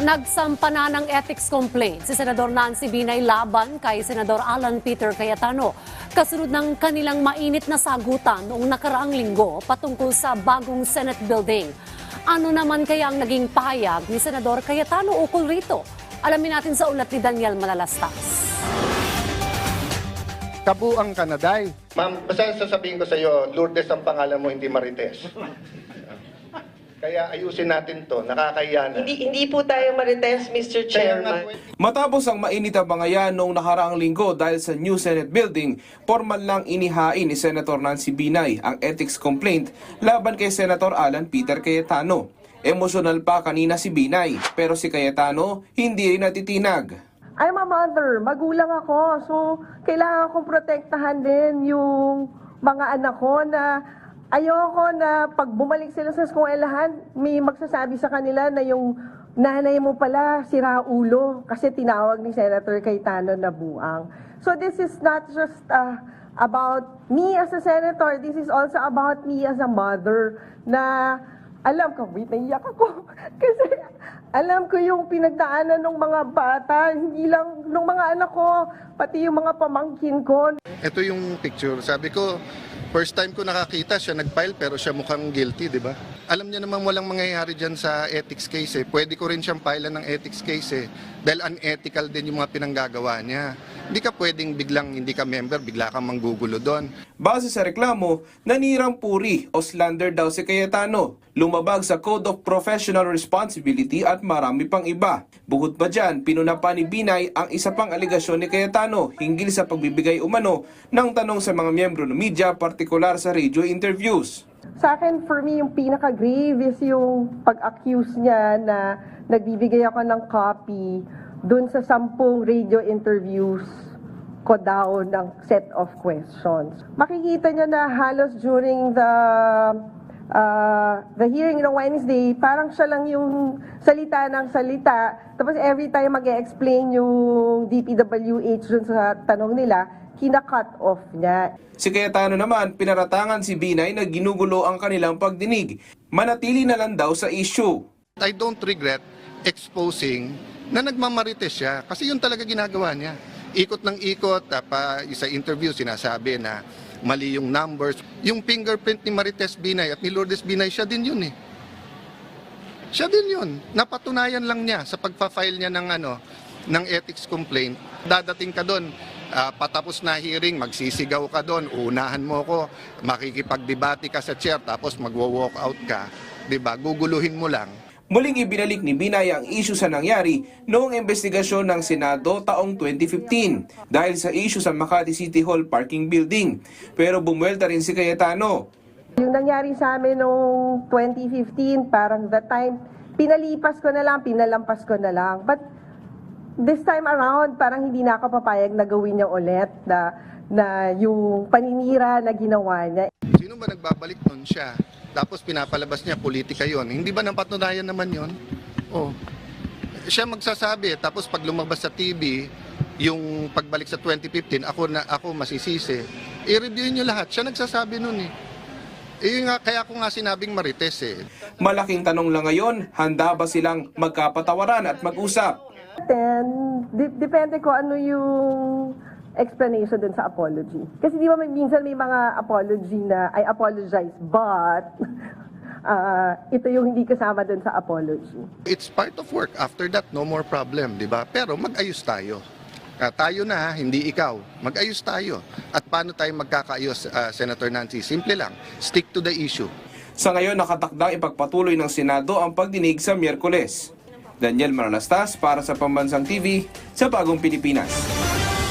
Nagsampa na ng ethics complaint si Senador Nancy Binay laban kay Senador Alan Peter Cayetano. Kasunod ng kanilang mainit na sagutan noong nakaraang linggo patungkol sa bagong Senate building. Ano naman kaya ang naging pahayag ni Senador Cayetano ukol rito? Alamin natin sa ulat ni Daniel Malalastas. Kabuang Kanaday. Ma'am, basta sasabihin ko sa iyo, Lourdes ang pangalan mo, hindi Marites. Kaya ayusin natin to, nakakahiya na. Hindi, hindi po tayo marites, Mr. Chairman. po, Matapos ang mainit ang bangayan noong nakaraang linggo dahil sa new Senate building, formal lang inihain ni Senator Nancy Binay ang ethics complaint laban kay Senator Alan Peter Cayetano. Emosyonal pa kanina si Binay, pero si Cayetano hindi rin natitinag. I'm a mother, magulang ako. So, kailangan kong protektahan din yung mga anak ko na ayoko na pag bumalik sila sa eskwelahan, may magsasabi sa kanila na yung nanay mo pala sira ulo kasi tinawag ni Senator Cayetano na buang. So this is not just uh, about me as a senator, this is also about me as a mother na alam ko, wait, naiyak ako. Kasi alam ko yung pinagdaanan ng mga bata, hindi lang ng mga anak ko, pati yung mga pamangkin ko. ito yung picture. Sabi ko, first time ko nakakita, siya nag-file pero siya mukhang guilty, di ba? Alam niya naman walang mangyayari dyan sa ethics case eh. Pwede ko rin siyang filean ng ethics case eh. Dahil unethical din yung mga pinanggagawa niya. Hindi ka pwedeng biglang hindi ka member, bigla kang manggugulo doon. Base sa reklamo, nanirang puri o slander daw si Cayetano. Lumabag sa Code of Professional Responsibility at marami pang iba. Bukod pa dyan, pinunapa ni Binay ang isa pang aligasyon ni Cayetano hinggil sa pagbibigay umano ng tanong sa mga miyembro ng media, partikular sa radio interviews. Sa akin, for me, yung pinaka-grave is yung pag-accuse niya na nagbibigay ako ng copy dun sa sampung radio interviews ko daw ng set of questions. Makikita niyo na halos during the uh, the hearing ng Wednesday, parang siya lang yung salita ng salita. Tapos every time mag explain yung DPWH dun sa tanong nila, kina-cut off niya. Si Cayetano naman, pinaratangan si Binay na ginugulo ang kanilang pagdinig. Manatili na lang daw sa issue. I don't regret exposing na nagmamarites siya kasi yun talaga ginagawa niya. Ikot ng ikot, pa, sa interview sinasabi na mali yung numbers. Yung fingerprint ni Marites Binay at ni Lourdes Binay, siya din yun eh. Siya din yun. Napatunayan lang niya sa pagpa-file niya ng ano ng ethics complaint. Dadating ka doon, ah, patapos na hearing, magsisigaw ka doon, unahan mo ko, makikipagdebate ka sa chair, tapos magwo-walk out ka. 'Di ba? Guguluhin mo lang. Muling ibinalik ni Binay ang issue sa nangyari noong investigasyon ng Senado taong 2015 dahil sa issue sa Makati City Hall parking building. Pero bumuelta rin si Cayetano. Yung nangyari sa amin noong 2015, parang that time, pinalipas ko na lang, pinalampas ko na lang. But this time around, parang hindi na ako papayag na gawin niya ulit na, na yung paninira na ginawa niya. Sino ba nagbabalik nun siya? Tapos pinapalabas niya, politika yon. Hindi ba napatunayan naman yon? Oh. Siya magsasabi, tapos pag lumabas sa TV, yung pagbalik sa 2015, ako na ako masisisi. I-review niyo lahat. Siya nagsasabi nun eh. Eh, nga, kaya ko nga sinabing marites eh. Malaking tanong lang ngayon, handa ba silang magkapatawaran at mag-usap? Then, depende ko ano yung explanation dun sa apology. Kasi di ba may, minsan may mga apology na, I apologize, but ah, ito yung hindi kasama dun sa apology. It's part of work. After that, no more problem, di ba? Pero mag-ayos tayo. Ah, tayo na, hindi ikaw. Mag-ayos tayo. At paano tayo magkakaayos, ah, Senator Nancy? Simple lang. Stick to the issue. Sa ngayon, nakatakdang ipagpatuloy ng Senado ang pagdinig sa Miyerkules. Daniel Manalastas para sa Pambansang TV sa Bagong Pilipinas.